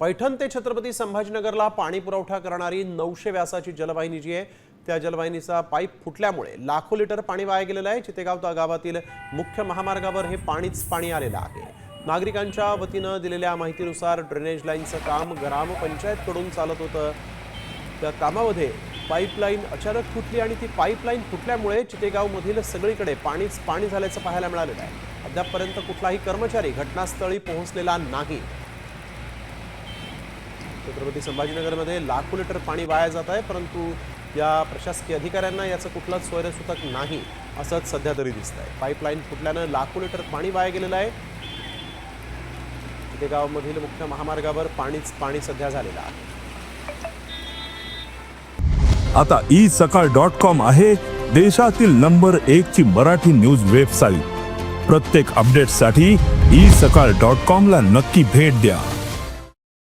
पैठण ते छत्रपती संभाजीनगरला पाणी पुरवठा करणारी नऊशे व्यासाची जलवाहिनी जी आहे त्या जलवाहिनीचा पाईप फुटल्यामुळे लाखो लिटर पाणी वाया गेलेलं आहे. चितेगाव ता- गावातील मुख्य महामार्गावर हे पाणीच पाणी आलेलं आहे. नागरिकांच्या वतीनं दिलेल्या माहितीनुसार ड्रेनेज लाईनचं काम ग्रामपंचायतकडून चालत होतं. त्या कामामध्ये पाईपलाईन अचानक फुटली आणि ती पाईपलाईन फुटल्यामुळे चितेगावमधील सगळीकडे पाणीच पाणी झाल्याचं पाहायला मिळालेलं आहे. अद्यापपर्यंत कुठलाही कर्मचारी घटनास्थळी पोहोचलेला नाही. छत्रपती संभाजीनगरमध्ये लाखो लिटर पाणी वाया जात आहे परंतु या प्रशासकीय अधिकाऱ्यांना याचं कुठलाच स्वैरसूतक नाही असंच सध्या तरी दिसत आहे पाईपलाईन फुटल्यानं लाखो लिटर पाणी वाया गेलेलं आहे. गावामधील मुख्य महामार्गावर पाणीच पाणी सध्या झालेलं आहे. आता ई सकाळ डॉट कॉम आहे देशातील नंबर एक ची मराठी न्यूज वेबसाईट. प्रत्येक अपडेटसाठी ई सकाळ डॉट कॉम ला नक्की भेट द्या.